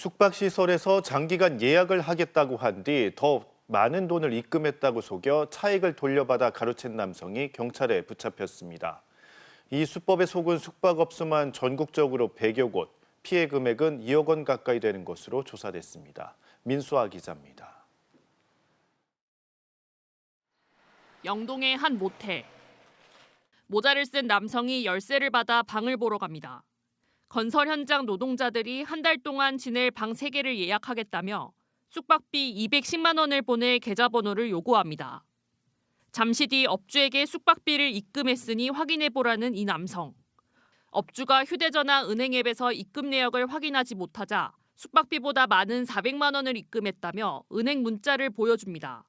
숙박시설에서 장기간 예약을 하겠다고 한 뒤 더 많은 돈을 입금했다고 속여 차익을 돌려받아 가로챈 남성이 경찰에 붙잡혔습니다. 이 수법에 속은 숙박업소만 전국적으로 100여 곳, 피해 금액은 2억 원 가까이 되는 것으로 조사됐습니다. 민수아 기자입니다. 영동의 한 모텔. 모자를 쓴 남성이 열쇠를 받아 방을 보러 갑니다. 건설 현장 노동자들이 한 달 동안 지낼 방 3개를 예약하겠다며 숙박비 210만 원을 보낼 계좌번호를 요구합니다. 잠시 뒤 업주에게 숙박비를 입금했으니 확인해 보라는 이 남성. 업주가 휴대전화 은행 앱에서 입금 내역을 확인하지 못하자 숙박비보다 많은 400만 원을 입금했다며 은행 문자를 보여줍니다.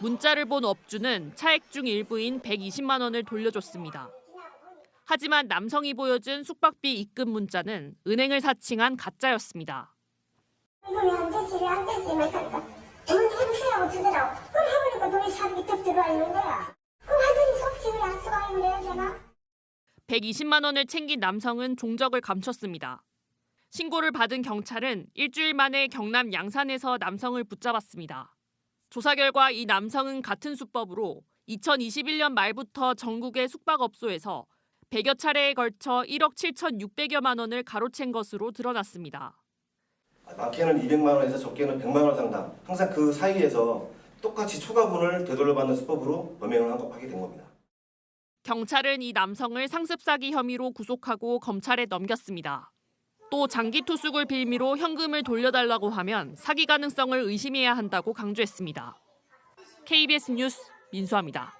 문자를 본 업주는 차액 중 일부인 120만 원을 돌려줬습니다. 하지만 남성이 보여준 숙박비 입금 문자는 은행을 사칭한 가짜였습니다. 이거 왜안 되지 왜안 되지 막 이러니까 돈 해보세요 주더라고 그럼 해보니까 돈이 샵이 뚝 들어와 있는 거야 그럼 하더니 속식을 안 쓰고 아니면 해야 되나? 120만 원을 챙긴 남성은 종적을 감췄습니다. 신고를 받은 경찰은 일주일 만에 경남 양산에서 남성을 붙잡았습니다. 조사 결과 이 남성은 같은 수법으로 2021년 말부터 전국의 숙박업소에서 100여 차례에 걸쳐 1억 7,600여만 원을 가로챈 것으로 드러났습니다. 많게는 200만 원에서 적게는 100만 원 상당 항상 그 사이에서 똑같이 초과분을 되돌려받는 수법으로 범행을 하게 된 겁니다. 경찰은 이 남성을 상습 사기 혐의로 구속하고 검찰에 넘겼습니다. 또 장기 투숙을 빌미로 현금을 돌려달라고 하면 사기 가능성을 의심해야 한다고 강조했습니다. KBS 뉴스 민수아입니다.